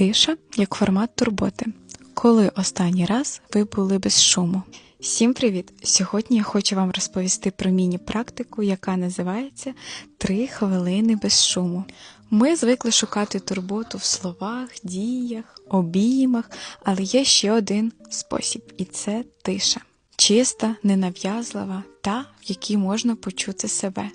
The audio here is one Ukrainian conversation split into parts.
Тиша як формат турботи. Коли останній раз ви були без шуму? Всім привіт! Сьогодні я хочу вам розповісти про міні-практику, яка називається Три хвилини без шуму. Ми звикли шукати турботу в словах, діях, обіймах, але є ще один спосіб, і це тиша. Чиста, ненав'язлива, та, в якій можна почути себе.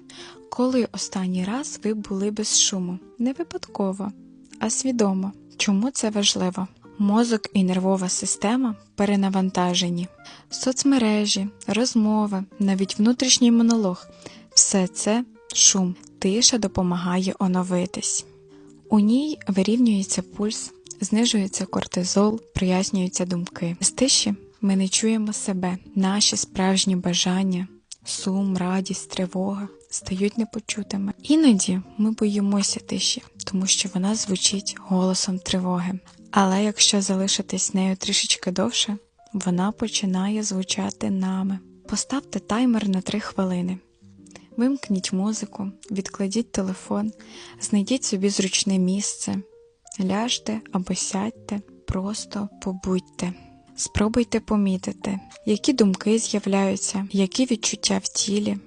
Коли останній раз ви були без шуму? Не випадково, а свідомо. Чому це важливо? Мозок і нервова система перенавантажені. Соцмережі, розмови, навіть внутрішній монолог все це шум. Тиша допомагає оновитись. У ній вирівнюється пульс, знижується кортизол, прояснюються думки. З тиші ми не чуємо себе, наші справжні бажання, сум, радість, тривога стають непочутими. Іноді ми боїмося тиші, тому що вона звучить голосом тривоги. Але якщо залишитись нею трішечки довше, вона починає звучати нами. Поставте таймер на 3 хвилини. Вимкніть музику, відкладіть телефон, знайдіть собі зручне місце, ляжте або сядьте, просто побудьте. Спробуйте помітити, які думки з'являються, які відчуття в тілі.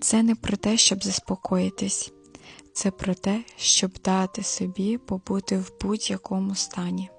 Це не про те, щоб заспокоїтись, це про те, щоб дати собі побути в будь-якому стані.